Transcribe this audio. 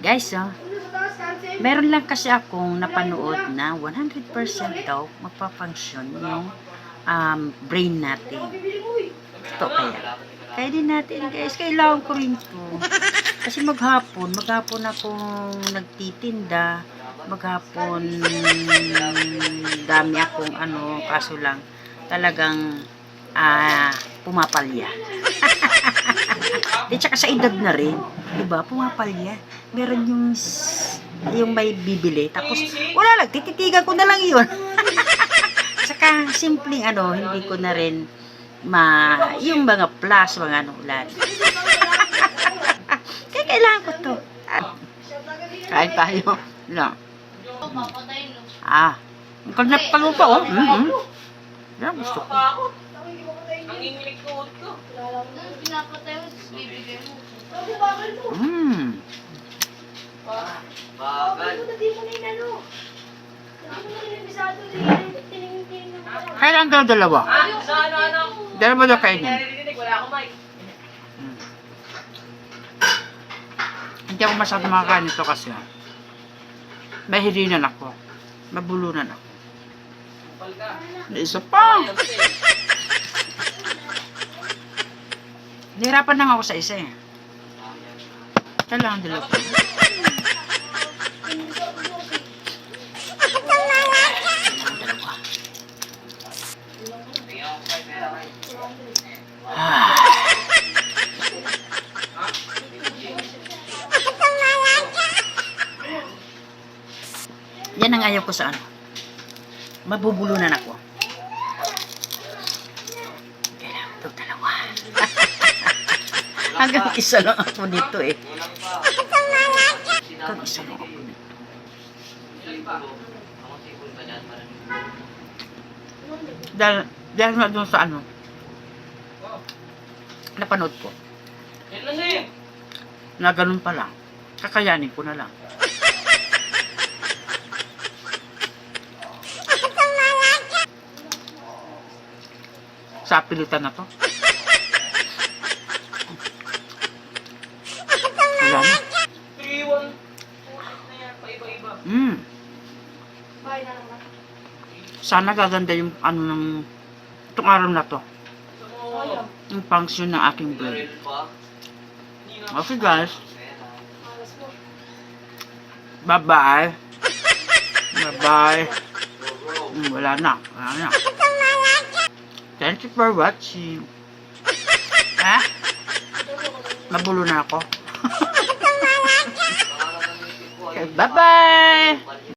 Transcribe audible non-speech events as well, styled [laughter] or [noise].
Guys, oh, meron lang kasi akong napanood na 100% daw magpa-function yung um, brain natin. Ito kaya. Kaya din natin, guys. Kailangan ko rin to. Kasi maghapon, maghapon akong nagtitinda. Maghapon, dami akong ano, kaso lang, talagang ah, pumapalya. [laughs] Di tsaka sa edad na rin, di ba? Pumapalya. Meron yung yung may bibili. Tapos, wala lang, tititigan ko na lang yun. [laughs] Saka, simpleng ano, hindi ko na rin ma, yung mga plus, mga ano, ulan. [laughs] Kaya kailangan ko to. Kain tayo. Lang. Ah. Ang kalnap pa mo pa, oh. Mm-hmm. Yan, gusto ko. Ang inglik ko ko. Pinapatay mo, tapos bibigay mo. Mm. Bagal. Kailan daw dalawa? Ah, sa ano ano? Dalawa daw kainin. Naririnig, wala akong mic. Mm. Hindi ako masyado makakain ito kasi ah. mahirinan ako. Mabulunan ako. Isa pa. Nahirapan lang ako sa isa eh. Kailangan. Dalawa. Ah. [sighs] Yan ang ayaw ko sa ano. Mabubulunan ako. Kailangan ito dalawa. Hanggang isa lang ako dito eh. Hanggang isa lang ako dito. Dahil, dahil nga doon sa ano, napanood ko, na ganun pa lang, kakayanin ko na lang. Sa pilitan na to. Wala na. 3-1. na yan, paiba-iba. Mm. Sana gaganda yung ano ng itong araw na to. Yung function ng aking pa. Okay guys. Bye-bye. Bye-bye. Mm, wala na. Wala na. Thank you for watching. Ha? Mabulo na ako. [laughs] Okay, bye-bye.